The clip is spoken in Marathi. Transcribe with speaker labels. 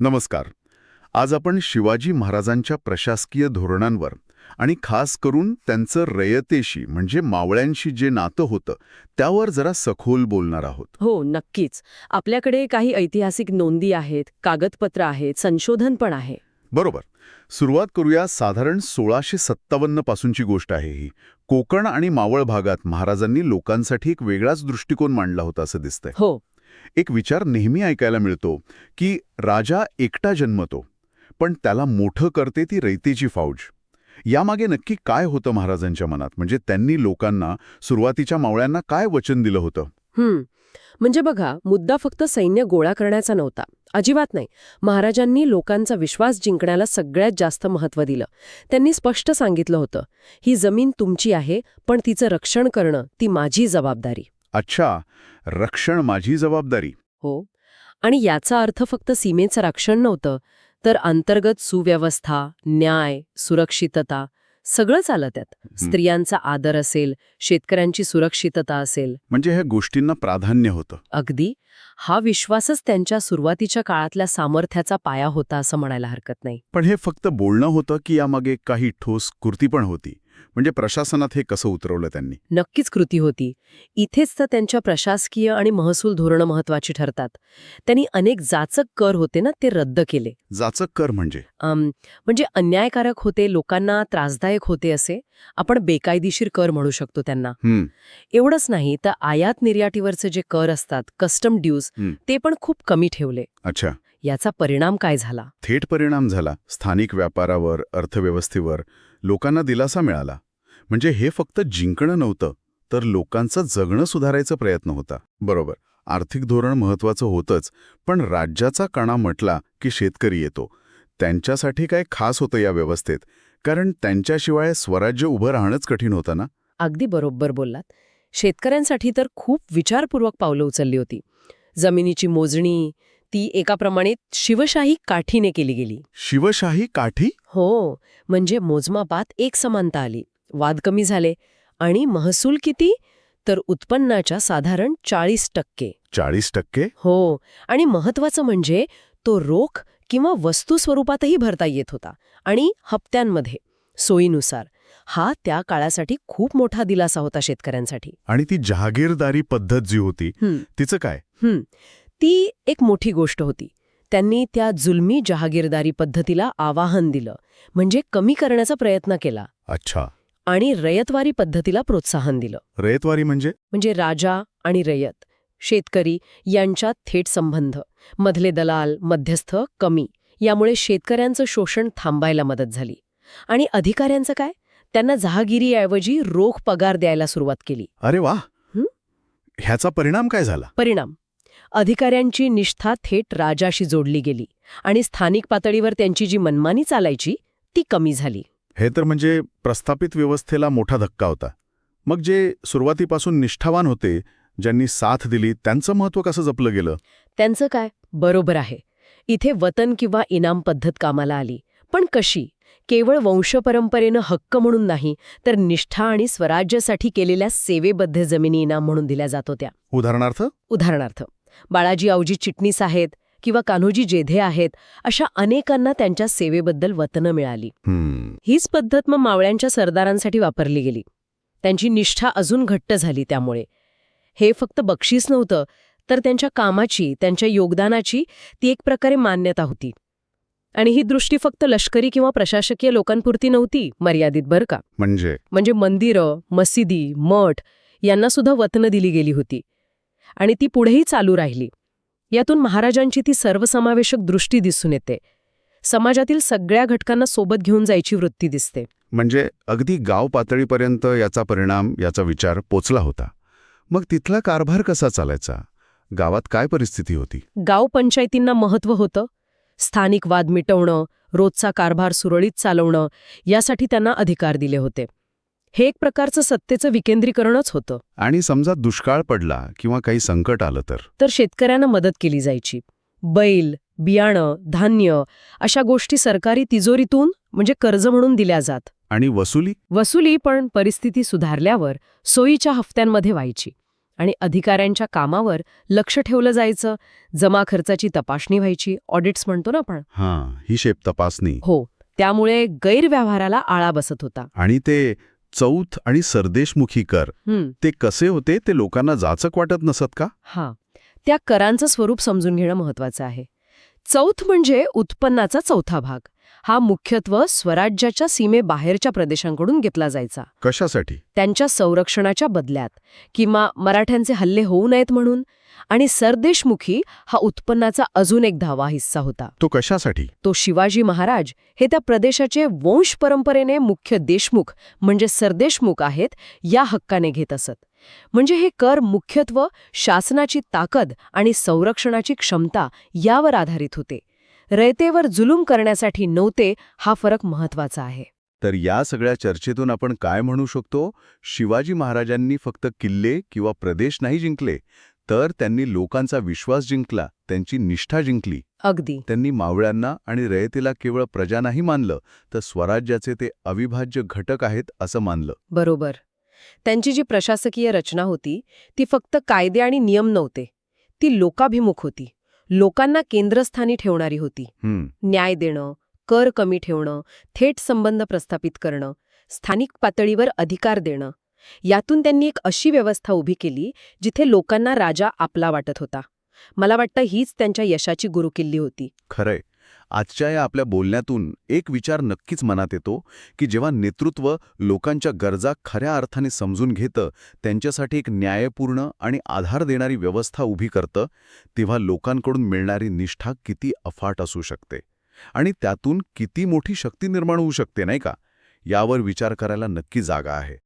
Speaker 1: नमस्कार. आज आपण शिवाजी महाराजांच्या प्रशासकीय धोरणांवर आणि खास करून त्यांचं रयतेशी म्हणजे मावळ्यांशी जे नातं होतं त्यावर जरा सखोल बोलणार आहोत.
Speaker 2: हो नक्कीच. आपल्याकडे काही ऐतिहासिक नोंदी आहेत कागदपत्र आहेत संशोधन पण आहे.
Speaker 1: बरोबर. सुरुवात करूया साधारण सोळाशे सत्तावन्न पासूनची गोष्ट आहे ही. कोकण आणि मावळ भागात महाराजांनी लोकांसाठी एक वेगळाच दृष्टिकोन मांडला होता असं दिसतंय.
Speaker 2: हो.
Speaker 1: एक विचार नेहमी ऐकायला मिळतो की राजा एकटा जन्मतो पण त्याला मोठं करते ती रयतेची फौज. यामागे नक्की काय होतं महाराजांच्या मनात? म्हणजे त्यांनी लोकांना सुरुवातीच्या मावळ्यांना काय वचन दिलं होतं?
Speaker 2: हम्म म्हणजे बघा मुद्दा फक्त सैन्य गोळा करण्याचा नव्हता. अजिबात नाही. महाराजांनी लोकांचा विश्वास जिंकण्याला सगळ्यात जास्त महत्त्व दिलं. त्यांनी स्पष्ट सांगितलं होतं ही जमीन तुमची आहे पण तिचं रक्षण करणं ती माझी जबाबदारी.
Speaker 1: अच्छा रक्षण माझी जबाबदारी.
Speaker 2: हो. आणि याचा अर्थ फक्त सीमेचं रक्षण नव्हतं तर अंतर्गत सुव्यवस्था न्याय सुरक्षितता सगळं आलं त्यात स्त्रियांचा आदर असेल शेतकऱ्यांची सुरक्षितता असेल.
Speaker 1: म्हणजे ह्या गोष्टींना प्राधान्य होतं.
Speaker 2: अगदी. हा विश्वासच त्यांच्या सुरुवातीच्या काळातल्या सामर्थ्याचा पाया होता असं म्हणायला हरकत नाही.
Speaker 1: पण हे फक्त बोलणं होतं की यामागे काही ठोस कृती पण होती? म्हणजे प्रशासनात हे कसं उतरवलं त्यांनी?
Speaker 2: नक्कीच कृती होती. इथेच तर त्यांच्या प्रशासकीय आणि महसूल धोरणं महत्वाची ठरतात. त्यांनी अनेक जाचक कर होते ना ते रद्द केले.
Speaker 1: जाचक कर म्हणजे?
Speaker 2: म्हणजे अन्यायकारक होते लोकांना त्रासदायक होते असे. आपण बेकायदेशीर कर म्हणू शकतो त्यांना. एवढंच नाही तर आयात निर्यातीवरचे जे कर असतात कस्टम ड्यूज. ते पण खूप कमी ठेवले.
Speaker 1: अच्छा.
Speaker 2: याचा परिणाम काय झाला?
Speaker 1: थेट परिणाम झाला. स्थानिक व्यापारावर अर्थव्यवस्थेवर लोकांना दिलासा मिळाला. म्हणजे हे फक्त जिंकणं नव्हतं तर लोकांचं जगणं सुधारायचा प्रयत्न होता. बरोबर आर्थिक धोरण महत्वाचं होतंच पण राज्याचा कणा म्हटला की शेतकरी येतो. त्यांच्यासाठी काय खास होतं या व्यवस्थेत? कारण त्यांच्याशिवाय स्वराज्य उभं राहणंच कठीण होतं ना?
Speaker 2: अगदी बरोबर बोललात. शेतकऱ्यांसाठी तर खूप विचारपूर्वक पावलं उचलली होती. जमिनीची मोजणी ती एकाप्रमाणे शिवशाही काठीने केली गेली.
Speaker 1: शिवशाही काठी?
Speaker 2: हो म्हणजे मोजमापात एक समानता आली. वाद कमी झाले आणि महसूल किती? तर उत्पन्नाच्या साधारण चाळीस टक्के.
Speaker 1: चाळीस टक्के?
Speaker 2: हो आणि महत्वाचं म्हणजे तो रोख किंवा वस्तू स्वरूपातही भरता येत होता आणि हप्त्यांमध्ये सोयीनुसार. हा त्या काळासाठी खूप मोठा दिलासा होता शेतकऱ्यांसाठी.
Speaker 1: आणि ती जहागीरदारी पद्धत जी होती तिचं काय.
Speaker 2: ती एक मोठी गोष्ट होती. त्यांनी त्या जुलमी जहागीरदारी पद्धतीला आवाहन दिलं म्हणजे कमी करण्याचा प्रयत्न केला.
Speaker 1: अच्छा.
Speaker 2: आणि रयतवारी पद्धतीला प्रोत्साहन दिलं.
Speaker 1: रयतवारी म्हणजे?
Speaker 2: म्हणजे राजा आणि रयत शेतकरी यांच्यात थेट संबंध. मधले दलाल मध्यस्थ कमी. यामुळे शेतकऱ्यांचं शोषण थांबायला मदत झाली. आणि अधिकाऱ्यांचं काय? त्यांना जहागिरीऐवजी रोख पगार द्यायला सुरुवात केली.
Speaker 1: अरे वा? ह्याचा परिणाम काय झाला?
Speaker 2: परिणाम. अधिकाऱ्यांची निष्ठा थेट राजाशी जोडली गेली आणि स्थानिक पातळीवर त्यांची जी मनमानी चालायची ती कमी झाली.
Speaker 1: हे तर म्हणजे प्रस्थापित व्यवस्थेला मोठा धक्का होता. मग जे सुरुवातीपासून निष्ठावान होते ज्यांनी साथ दिली त्यांचं महत्त्व कसं जपलं गेलं?
Speaker 2: त्यांचं काय? बरोबर आहे. इथे वतन किंवा इनाम पद्धत कामाला आली. पण कशी? केवळ वंशपरंपरेनं हक्क म्हणून नाही तर निष्ठा आणि स्वराज्यासाठी केलेल्या सेवेबद्ध जमिनी इनाम म्हणून दिल्या जात होत्या.
Speaker 1: उदाहरणार्थ?
Speaker 2: उदाहरणार्थ बाळाजी आवजी चिटणीस आहेत किंवा कान्होजी जेधे आहेत अशा अनेकांना त्यांच्या सेवेबद्दल वतनं मिळाली. हीच पद्धत मग मावळ्यांच्या सरदारांसाठी वापरली गेली. त्यांची निष्ठा अजून घट्ट झाली त्यामुळे. हे फक्त बक्षीस नव्हतं तर त्यांच्या कामाची त्यांच्या योगदानाची ती एक प्रकारे मान्यता होती. आणि ही दृष्टी फक्त लष्करी किंवा प्रशासकीय लोकांपुरती नव्हती मर्यादित बरं का.
Speaker 1: म्हणजे?
Speaker 2: म्हणजे मंदिरं मशिदी मठ यांना सुद्धा वतनं दिली गेली होती. आणि ती पुढेही चालू राहिली. यातून महाराजांची ती सर्वसमावेशक दृष्टी दिसून येते. समाजातील सगळ्या घटकांना सोबत घेऊन जायची वृत्ती दिसते.
Speaker 1: म्हणजे अगदी गाव पातळीपर्यंत याचा परिणाम याचा विचार पोचला होता. मग तिथला कारभार कसा चालायचा? गावात काय परिस्थिती होती?
Speaker 2: गाव पंचायतींना महत्त्व होतं. स्थानिक वाद मिटवणं रोजचा कारभार सुरळीत चालवणं यासाठी त्यांना अधिकार दिले होते. हे एक प्रकारचं सत्तेचं विकेंद्रीकरणच होतं.
Speaker 1: आणि समजा दुष्काळ पडला किंवा काही संकट आलं तर?
Speaker 2: तर शेतकऱ्यांना मदत केली जायची. बैल बियाणं धान्य अशा गोष्टी सरकारी तिजोरीतून म्हणजे कर्ज म्हणून दिल्या जात.
Speaker 1: आणि वसुली?
Speaker 2: वसुली पण परिस्थिती सुधारल्यावर सोयीच्या हफ्त्यांमध्ये व्हायची. आणि अधिकाऱ्यांच्या कामावर लक्ष ठेवलं जायचं. जमा खर्चाची तपासणी व्हायची. ऑडिट्स म्हणतो ना आपण.
Speaker 1: हां ही शेप तपासणी.
Speaker 2: हो त्यामुळे गैरव्यवहाराला आळा बसत होता.
Speaker 1: आणि ते चौथ आणि सरदेशमुखी कर. ते कसे होते? ते लोकांना जाचक वाटत नसत का?
Speaker 2: हा. त्या करांचं स्वरूप समजून घेणं महत्वाचं आहे. चौथ म्हणजे उत्पन्नाचा चौथा भाग. हा मुख्यत्व स्वराज्याच्या सीमेबाहेरच्या प्रदेशांकडून घेतला जायचा.
Speaker 1: कशासाठी?
Speaker 2: त्यांच्या संरक्षणाच्या बदल्यात किंवा मराठ्यांचे हल्ले होऊ नयेत म्हणून आणि सरदेशमुखी हा उत्पन्नाचा अजून एक दहावा हिस्सा होता.
Speaker 1: तो कशासाठी?
Speaker 2: तो शिवाजी महाराज हे त्या प्रदेशाचे वंश परंपरेने मुख्य देशमुख म्हणजे सरदेशमुख आहेत या हक्काने घेत असत. म्हणजे हे कर मुख्यत्व शासनाची ताकद आणि संरक्षणाची क्षमता यावर आधारित होते. रयतेवर जुलूम करण्यासाठी नव्हते हा फरक महत्त्वाचा आहे.
Speaker 1: तर या सगळ्या चर्चेतून आपण काय म्हणू शकतो? शिवाजी महाराजांनी फक्त किल्ले किंवा प्रदेश नाही जिंकले तर त्यांनी लोकांचा विश्वास जिंकला त्यांची निष्ठा जिंकली.
Speaker 2: अगदी.
Speaker 1: त्यांनी मावळ्यांना आणि रयतेला केवळ प्रजा नाही मानलं तर स्वराज्याचे ते अविभाज्य घटक आहेत असं मानलं.
Speaker 2: बरोबर. त्यांची जी प्रशासकीय रचना होती ती फक्त कायदे आणि नियम नव्हते ती लोकाभिमुख होती. लोकांना केंद्रस्थानी ठेवणारी होती. न्याय देणं कर कमी ठेवणं थेट संबंध प्रस्थापित करणं स्थानिक पातळीवर अधिकार देणं यातून त्यांनी एक अशी व्यवस्था उभी केली जिथे लोकांना राजा आपला वाटत होता. मला वाटतं हीच त्यांच्या यशाची गुरुकिल्ली होती.
Speaker 1: खरंय. आजच्या या आपल्या बोलण्यातून एक विचार नक्कीच मनात येतो की जेव्हा नेतृत्व लोकांच्या गरजा खऱ्या अर्थाने समजून घेतं त्यांच्यासाठी एक न्यायपूर्ण आणि आधार देणारी व्यवस्था उभी करतं तेव्हा लोकांकडून मिळणारी निष्ठा किती अफाट असू शकते. आणि त्यातून किती मोठी शक्ती निर्माण होऊ शकते नाही का? यावर विचार करायला नक्की जागा आहे.